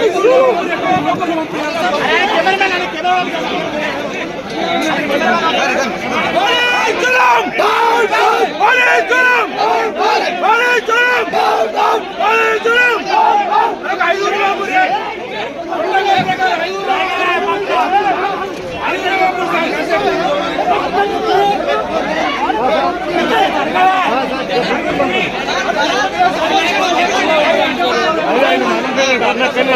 Hadi canım! Hadi canım! Hadi canım! పడతాం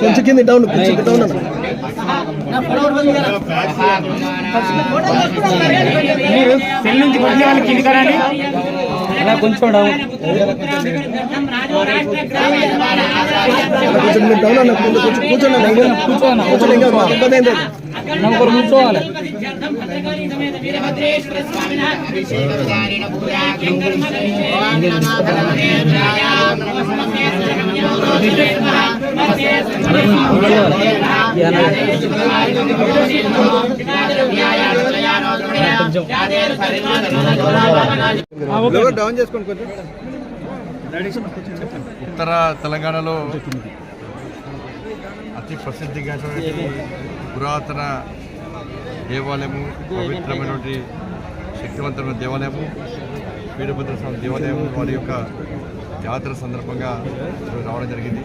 కొంచెం కింద డౌన్ కొంచెం డౌన్ అన్న మీరు సెల్ నుంచి కొద్ది వాళ్ళకి కిందికి రండి అలా కొంచెం డౌన్ కొంచెం డౌన్ అన్న. కొంచెం కూర్చోండి కూర్చోండి కూర్చోండి ఇంకా నలుగురు కూర్చోవాలి డౌన్ చేసుకోండి కొంచెం. ఉత్తర తెలంగాణలో అతి ప్రసిద్ధిగాంచినటువంటి పురాతన దేవాలయము పవిత్రమైనటువంటి శక్తివంతమైన దేవాలయము వీరభద్ర స్వామి దేవాలయం వారి యొక్క జాతర సందర్భంగా రావడం జరిగింది.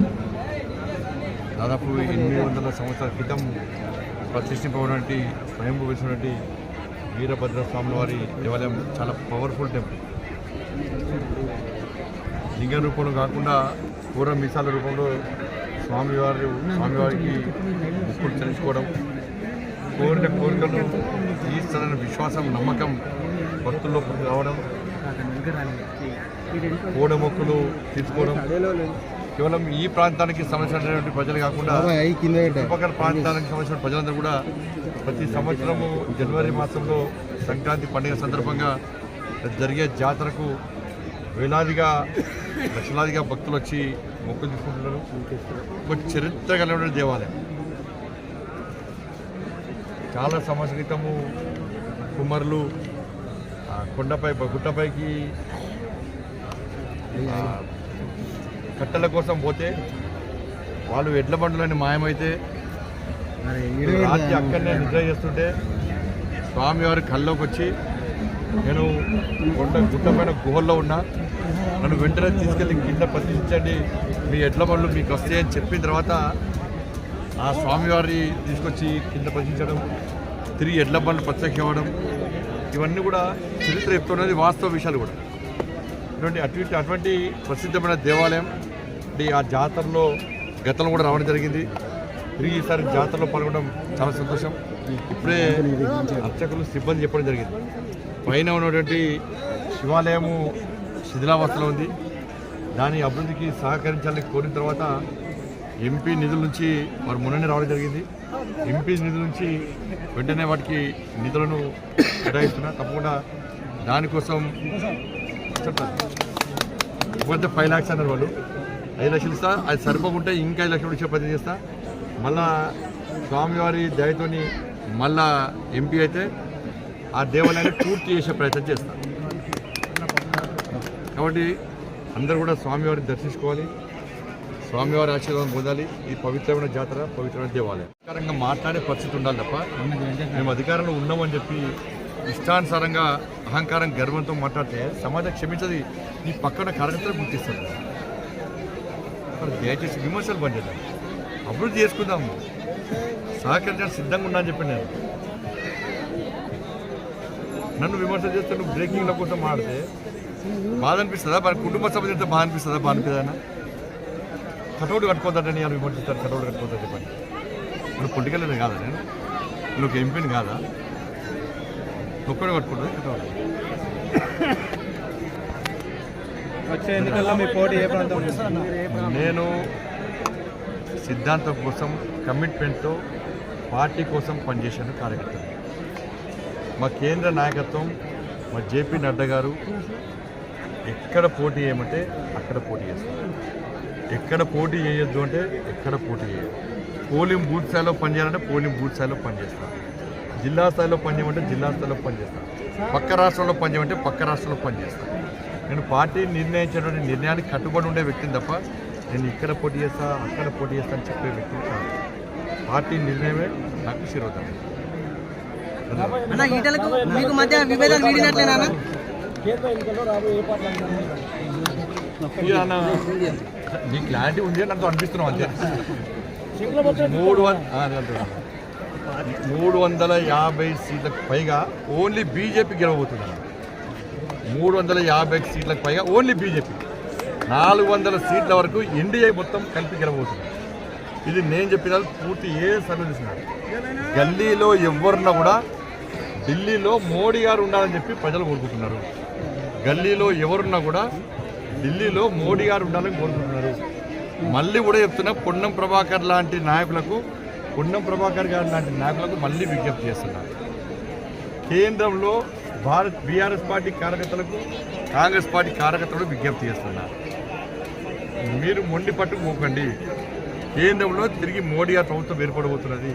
దాదాపు ఎనిమిది వందల సంవత్సరాల క్రితం ప్రతిష్ఠింపబడినటువంటి స్వయంభూ వేసినటువంటి వీరభద్ర స్వామి వారి దేవాలయం చాలా పవర్ఫుల్ టెంపుల్ లింగ రూపంలో కాకుండా పూర్వ మీసాల రూపంలో స్వామివారి స్వామివారికి ముక్కులు చెల్లించుకోవడం కోరిన కోరికలు తీస్తారన్న విశ్వాసం నమ్మకం భక్తుల్లో రావడం కోడ మొక్కులు తీసుకోవడం కేవలం ఈ ప్రాంతానికి సంబంధించినటువంటి ప్రజలు కాకుండా చుట్టుపక్కల ప్రాంతానికి సంబంధించిన ప్రజలందరూ కూడా ప్రతి సంవత్సరము జనవరి మాసంలో సంక్రాంతి పండుగ సందర్భంగా జరిగే జాతరకు వేలాదిగా లక్షలాదిగా భక్తులు వచ్చి మొక్క చూసుకుంటున్నారు బట్ చరిత్ర కలిగిన దేవాలయం. చాలా సంస్కృతము క్రితము కుమ్మరులు కొండపై గుట్టపైకి కట్టెల కోసం పోతే వాళ్ళు ఎడ్ల బండ్లని మాయమైతే రాత్రి అక్కడనే నిద్ర చేస్తుంటే స్వామివారి కల్లోకి వచ్చి నేను కొండ గుట్టపైన గుహల్లో ఉన్నా. నన్ను వెంటనే తీసుకెళ్ళి కింద ప్రతిష్ఠించండి. మీ ఎడ్ల బండ్లు మీకు వస్తాయని చెప్పిన తర్వాత ఆ స్వామివారి తీసుకొచ్చి కింద ప్రతిష్ఠించడం తిరిగి ఎడ్ల బండ్లు ప్రత్యక్ష ఇవ్వడం ఇవన్నీ కూడా చరిత్ర చెప్తున్నది వాస్తవ విషయాలు కూడా. ఇటువంటి అటువంటి అటువంటి ప్రసిద్ధమైన దేవాలయం ఈ ఆ జాతరలో గతంలో కూడా రావడం జరిగింది. తిరిగి ఈసారి జాతరలో పాల్గొనడం చాలా సంతోషం. ఇప్పుడే అర్చకులు సిబ్బంది చెప్పడం జరిగింది. పైన ఉన్నటువంటి శివాలయము శిథిలావస్థలో ఉంది. దాని అభివృద్ధికి సహకరించాలని కోరిన తర్వాత ఎంపీ నిధుల నుంచి వారు మొన్ననే రావడం జరిగింది. ఎంపీ నిధుల నుంచి వెంటనే వాటికి నిధులను కేటాయిస్తున్నా. తప్పకుండా దానికోసం చెప్తాను ఫైవ్ ల్యాక్స్ అన్నారు వాళ్ళు. ఐదు లక్షలు ఇస్తా అది సరిపోకుంటే ఇంకా ఐదు లక్షలు ఇచ్చే ప్రయత్నం చేస్తా. మళ్ళా స్వామివారి దయతోని మళ్ళా ఎంపీ అయితే ఆ దేవాలయాన్ని పూర్తి చేసే ప్రయత్నం చేస్తారు. కాబట్టి అందరూ కూడా స్వామివారిని దర్శించుకోవాలి. స్వామివారి ఆశీర్వాదం పొందాలి. ఈ పవిత్రమైన జాతర పవిత్రమైన దేవాలయం. అధికారంగా మాట్లాడే పరిస్థితి ఉండాలి తప్ప మేము అధికారంలో ఉన్నామని చెప్పి ఇష్టానుసారంగా అహంకారం గర్వంతో మాట్లాడితే సమాజం క్షమించది. ఈ పక్కన కార్యకర్తలు గుర్తిస్తారు. దయచేసి విమర్శలు బంద్ అభివృద్ధి చేసుకుందాము సహకరించడానికి సిద్ధంగా ఉన్నా అని చెప్పి నేను నన్ను విమర్శ చేస్తే నువ్వు బ్రేకింగ్ల కోసం మాడితే బాధ అనిపిస్తుందా మన కుటుంబ సభ్యులతో బాధ అనిపిస్తుందా బాధ అనిపిస్తుందా కటౌట్ కట్టుకోవద్దని వాళ్ళు విమర్శిస్తారు కటౌట్ కట్టుకోవద్దని చెప్పండి. నువ్వు పొలిటికల్ కాదా నేను? నువ్వు ఎంపీని కాదా? ఒక్కడే కట్టుకుంటుంది? కటౌట్? వచ్చే ఎన్నికల్లో మీ పోటీ ఏ ప్రాంతం నేను సిద్ధాంతం కోసం కమిట్మెంట్తో పార్టీ కోసం పనిచేశాను కార్యకర్తలు మా కేంద్ర నాయకత్వం మా జేపీ నడ్డా గారు ఎక్కడ పోటీ చేయమంటే అక్కడ పోటీ చేస్తారు. ఎక్కడ పోటీ చేయొద్దు అంటే ఎక్కడ పోటీ చేయదు పోలింగ్ బూత్ స్థాయిలో పనిచేయాలంటే పోలింగ్ బూత్ స్థాయిలో పనిచేస్తారు. జిల్లా స్థాయిలో పనిచేయమంటే జిల్లా స్థాయిలో పనిచేస్తాను పక్క రాష్ట్రంలో పనిచేయమంటే పక్క రాష్ట్రంలో పనిచేస్తాను నేను పార్టీ నిర్ణయించినటువంటి నిర్ణయానికి కట్టుబడి ఉండే వ్యక్తిని తప్ప నేను ఇక్కడ పోటీ చేస్తా అక్కడ పోటీ చేస్తా అని చెప్పే వ్యక్తిని కాదు. పార్టీ నిర్ణయమే నాకు శిరోధం అన్న ఈటలకు మీకు మధ్య విభేదాలు వీడినట్లేనా క్లారిటీ ఉంది అని నాకు అనిపిస్తున్నావు అంతే. మూడు. మూడు వందల యాభై సీట్లకు పైగా ఓన్లీ బీజేపీ గెలవబోతుంది మూడు వందల యాభై సీట్లకు పైగా ఓన్లీ బీజేపీ. నాలుగు వందల సీట్ల వరకు ఎన్డీఏ మొత్తం కలిపి గెలవబోతుంది. ఇది నేను చెప్పిన పూర్తి ఏ సర్వే చూసినారు గల్లీలో ఎవరున్నా కూడా ఢిల్లీలో మోడీ గారు ఉండాలని చెప్పి ప్రజలు కోరుకుంటున్నారు. గల్లీలో ఎవరున్నా కూడా ఢిల్లీలో మోడీ గారు ఉండాలని కోరుకుంటున్నారు. మళ్ళీ కూడా చెప్తున్నా పొన్నం ప్రభాకర్ లాంటి నాయకులకు పొన్నం ప్రభాకర్ గారు లాంటి నాయకులకు మళ్ళీ విజ్ఞప్తి చేస్తున్నారు కేంద్రంలో భారత్ బీఆర్ఎస్ పార్టీ కార్యకర్తలకు కాంగ్రెస్ పార్టీ కార్యకర్తలకు విజ్ఞప్తి చేస్తున్నారు మీరు మొండి పట్టుకు కేంద్రంలో తిరిగి మోడీ గారి ప్రభుత్వం ఏర్పడబోతున్నది.